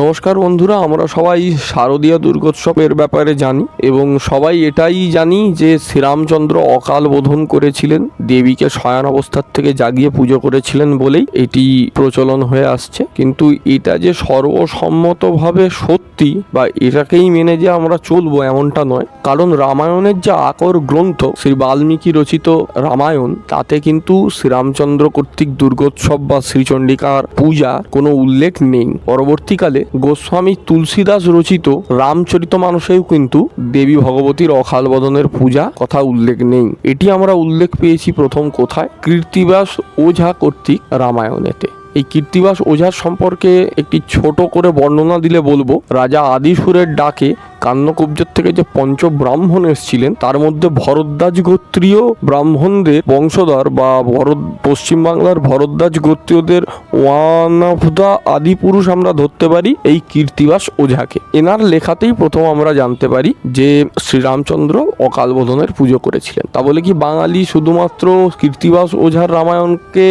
নমস্কার বন্ধুরা, আমরা সবাই শারদীয় দুর্গোৎসবের ব্যাপারে জানি এবং সবাই এটাই জানি যে শ্রীরামচন্দ্র অকাল বোধন করেছিলেন, দেবীকে শয়ন অবস্থার থেকে জাগিয়ে পুজো করেছিলেন বলেই এটি প্রচলন হয়ে আসছে। কিন্তু এটা যে সর্বসম্মতভাবে সত্যি বা এটাকেই মেনে যে আমরা চলবো এমনটা নয়। কারণ রামায়ণের যে আকর গ্রন্থ শ্রী বাল্মীকি রচিত রামায়ণ, তাতে কিন্তু শ্রীরামচন্দ্র কর্তৃক দুর্গোৎসব বা শ্রীচণ্ডিকার পূজা কোনো উল্লেখ নেই। পরবর্তীকালে গোস্বামী তুলসীদাস রচিত রামচরিত মানুষেও কিন্তু দেবী ভগবতীর অকাল বদনের পূজা কথা উল্লেখ নেই। এটি আমরা উল্লেখ পেয়েছি প্রথম কোথায়? কীর্তিবাস ওঝা কর্তৃক রামায়ণেতে। এই কীর্তিবাস ওঝার সম্পর্কে একটি ছোট করে বর্ণনা দিলে বলব, রাজা আদিসুরের ডাকে কান্নকুব্জের থেকে যে পঞ্চ ব্রাহ্মণ এসেছিলেন, তার মধ্যে ভরদ্বাজ গোত্রীয় ব্রাহ্মণদের বংশধর বা ভরত পশ্চিমবাংলার ভরদ্বাজ গোত্রীয়দের ওয়ান অফ দ্য আদি পুরুষ আমরা ধরতে পারি, এই কীর্তিবাস ওঝাকে। এনার লেখাতেই প্রথম আমরা জানতে পারি যে শ্রীরামচন্দ্র অকাল বোধনের পুজো করেছিলেন। তা বলে কি বাঙালি শুধুমাত্র কীর্তিবাস ওঝার রামায়ণকে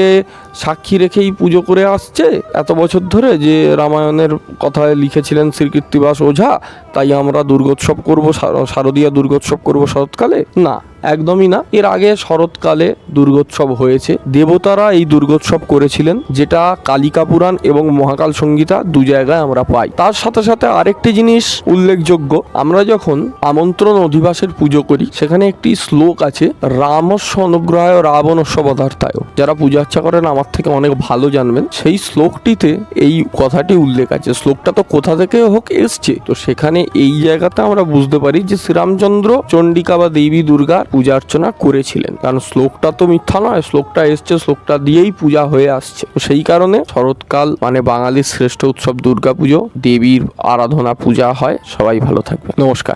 সাক্ষী রেখেই পুজো করে আসছে? এত বছর ধরে যে রামায়ণের কথায় লিখেছিলেন শ্রী কীর্তিবাস ওঝা, তাই আমরা দুর্গোৎসব করব শারদীয়া দুর্গোৎসব করব শরৎকালে? না। একদমই না। এর আগে শরৎকালে দুর্গোৎসব হয়েছে। দেবতারা এই দুর্গোৎসব করেছিলেন, যেটা কালিকা পুরাণ এবং মহাকাল সংগীতা দু জায়গায় আমরা পাই। তার সাথে সাথে আরেকটি জিনিস উল্লেখযোগ্য। আমরা যখন আমন্ত্রণ অধিবাসের পুজো করি, সেখানে একটি শ্লোক আছে, রামস্য অনুগ্রহায় রাবণস্য পদার্থায়। যারা পূজা করেন, আমার থেকে অনেক ভালো জানবেন। সেই শ্লোকটিতে এই কথাটি উল্লেখ আছে। শ্লোকটা তো কোথা থেকে হোক এসছে। তো সেখানে এই জায়গাতে আমরা বুঝতে পারি যে শ্রীরামচন্দ্র, চণ্ডিকা বা দেবী দুর্গার পূজা অর্চনা করেছিলেন। কারণ শ্লোকটা তো মিথ্যা নয়, শ্লোকটা এসছে, শ্লোকটা দিয়েই পূজা হয়ে আসছে। তো সেই কারণে শরৎকাল মানে বাঙালির শ্রেষ্ঠ উৎসব দুর্গাপুজো, দেবীর আরাধনা পূজা হয়। সবাই ভালো থাকবে নমস্কার।